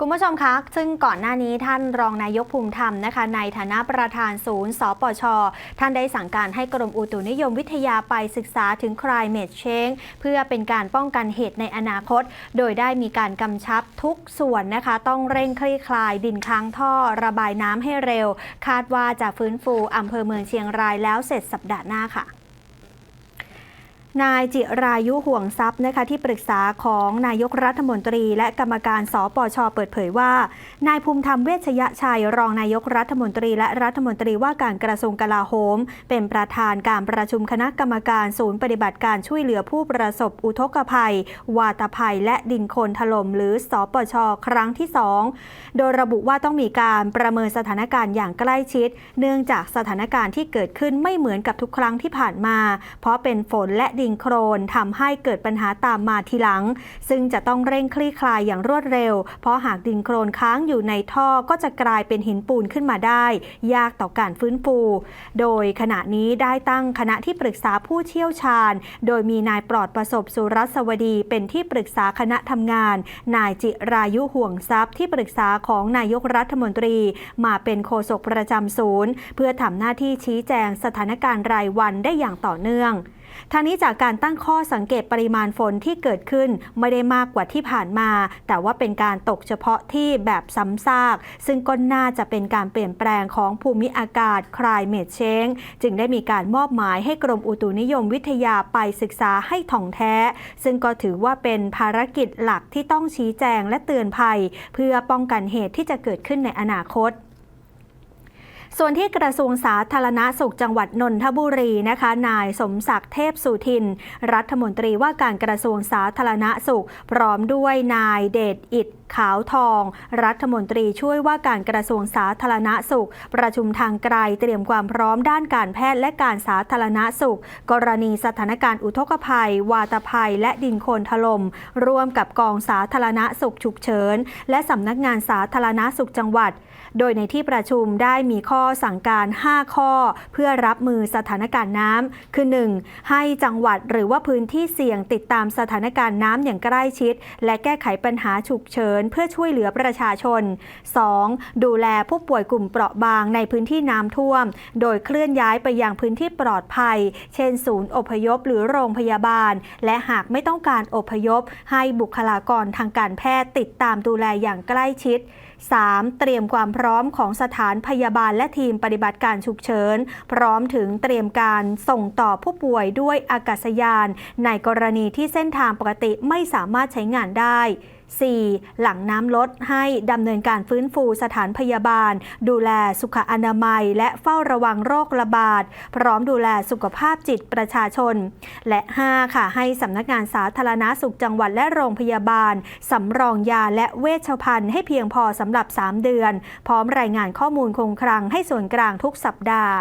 คุณผู้ชมคะ ซึ่งก่อนหน้านี้ท่านรองนายกภูมิธรรมนะคะ ในฐานะประธานศูนย์ สปช ท่านได้สั่งการให้กรมอุตุนิยมวิทยาไปศึกษาถึง climate change เพื่อเป็นการป้องกันเหตุในอนาคต โดยได้มีการกำชับทุกส่วนนะคะ ต้องเร่งคลี่คลายดินค้างท่อระบายน้ำให้เร็ว คาดว่าจะฟื้นฟูอำเภอเมืองเชียงรายแล้วเสร็จสัปดาห์หน้าค่ะ นายจิรายุห่วงทรัพย์นะคะที่ปรึกษาของนายกรัฐมนตรี และกรรมการสปชเปิดเผยว่า นายภูมิธรรมเวชยชัยรองนายกรัฐมนตรี และรัฐมนตรีว่าการกระทรวงกลาโหม เป็นประธานการประชุมคณะกรรมการศูนย์ปฏิบัติการช่วยเหลือผู้ประสบอุทกภัย วาตภัย และดินโคลนถล่มหรือสปชครั้งที่ 2 โดยระบุว่าต้องมีการประเมินสถานการณ์อย่างใกล้ชิด เนื่องจากสถานการณ์ที่เกิดขึ้นไม่เหมือนกับทุกครั้งที่ผ่านมา เพราะเป็นฝนและดินโครนทำให้เกิดปัญหาตามมาทีหลัง ซึ่งจะต้องเร่งคลี่คลายอย่างรวดเร็ว เพราะหากดินโครนค้างอยู่ในท่อก็จะกลายเป็นหินปูนขึ้นมาได้ ยากต่อการฟื้นฟู โดยขณะนี้ได้ตั้งคณะที่ปรึกษาผู้เชี่ยวชาญ โดยมีนายปลอดประสบสุรัสวดี เป็นที่ปรึกษาคณะทำงาน นายจิรายุห่วงทรัพย์ที่ปรึกษาของนายกรัฐมนตรี มาเป็นโฆษกประจำศูนย์ เพื่อทำหน้าที่ชี้แจงสถานการณ์รายวันได้อย่างต่อเนื่อง ทางนี้จากการตั้งข้อสังเกตปริมาณฝนที่เกิดขึ้นไม่ได้มากกว่าที่ผ่านมา แต่ว่าเป็นการตกเฉพาะที่แบบซ้ำซาก ซึ่งก็น่าจะเป็นการเปลี่ยนแปลงของภูมิอากาศ climate change จึงได้มีการมอบหมายให้กรมอุตุนิยมวิทยาไปศึกษาให้ถ่องแท้ ซึ่งก็ถือว่าเป็นภารกิจหลักที่ต้องชี้แจงและเตือนภัย เพื่อป้องกันเหตุที่จะเกิดขึ้นในอนาคต ส่วนที่กระทรวงสาธารณาสุขจังหวัดนนทบุรีนะคะ นายสมศักดิ์เทพสุทิน รัฐมนตรีว่าการกระทรวงสาธารณาสุข พร้อมด้วยนายเดชอิด ขาวทอง รัฐมนตรีช่วยว่าการกระทรวงสาธารณสุข ประชุมทางไกลเตรียมความพร้อมด้านการแพทย์และการสาธารณสุข กรณีสถานการณ์อุทกภัย วาตภัย และดินโคลนถล่มร่วมกับกองสาธารณสุขฉุกเฉิน และสำนักงานสาธารณสุขจังหวัด โดยในที่ประชุมได้มีข้อสั่งการ 5 ข้อ เพื่อรับมือสถานการณ์น้ำคือ 1. ให้จังหวัดหรือว่าพื้นที่เสี่ยงติดตามสถานการณ์น้ำอย่างใกล้ชิด และแก้ไขปัญหาฉุกเฉินนเพื่อช่วยเหลือประชาชน 2. ดูแลผู้ป่วยกลุ่มเปราะบางในพื้นที่น้ำท่วม โดยเคลื่อนย้ายไปยังพื้นที่ปลอดภัย เช่น ศูนย์อพยพหรือโรงพยาบาล และหากไม่ต้องการอพยพ ให้บุคลากรทางการแพทย์ติดตามดูแลอย่างใกล้ชิด 3. เตรียมความพร้อมของสถานพยาบาลและทีมปฏิบัติการฉุกเฉิน พร้อมถึงเตรียมการส่งต่อผู้ป่วยด้วยอากาศยาน ในกรณีที่เส้นทางปกติไม่สามารถใช้งานได้ 4. หลังน้ำลดให้ดำเนินการฟื้นฟูสถานพยาบาล ดูแลสุขอนามัย และเฝ้าระวังโรคระบาด พร้อมดูแลสุขภาพจิตประชาชน และ 5. ค่ะ ให้สำนักงานสาธารณาสุขจังหวัดและโรงพยาบาลสำรองยาและเวชภัณฑ์ให้เพียงพอสำหรับ 3 เดือน พร้อมรายงานข้อมูลคงคลังให้ส่วนกลางทุกสัปดาห์